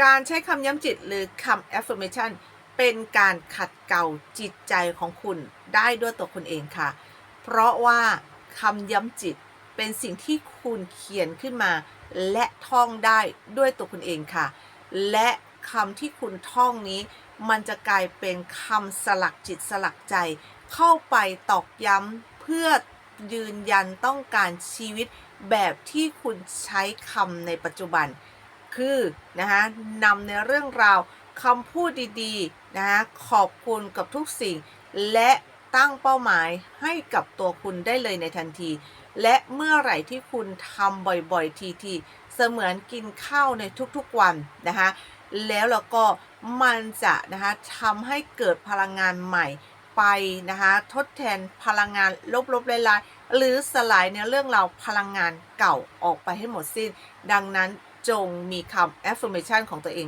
การใช้คำย้ำจิตหรือคำ affirmation เป็นการขัดเกลาจิตใจของคุณได้ด้วยตัวคุณเองค่ะ เพราะว่าคำย้ำจิตเป็นสิ่งที่คุณเขียนขึ้นมา และท่องได้ด้วยตัวคุณเองค่ะ และคำที่คุณท่องนี้ มันจะกลายเป็นคำสลักจิตสลักใจ เข้าไปตอกย้ำเพื่อยืนยันต้องการชีวิตแบบที่คุณใช้คำในปัจจุบัน คือนะคะนำในเรื่องราวคำพูดดีๆนะคะขอบคุณกับทุกสิ่ง และตั้งเป้าหมายให้กับตัวคุณได้เลยในทันที และเมื่อไหร่ที่คุณทำบ่อยๆ ทีๆ เสมือนกินข้าวในทุกๆวันนะคะแล้วเราก็มันจะนะคะทำให้เกิดพลังงานใหม่ไปนะคะทดแทนพลังงานลบๆลายๆหรือสลายในเรื่องราวพลังงานเก่าออกไปให้หมดสิ้น ดังนั้น จงมีคำ affirmation ของตัวเอง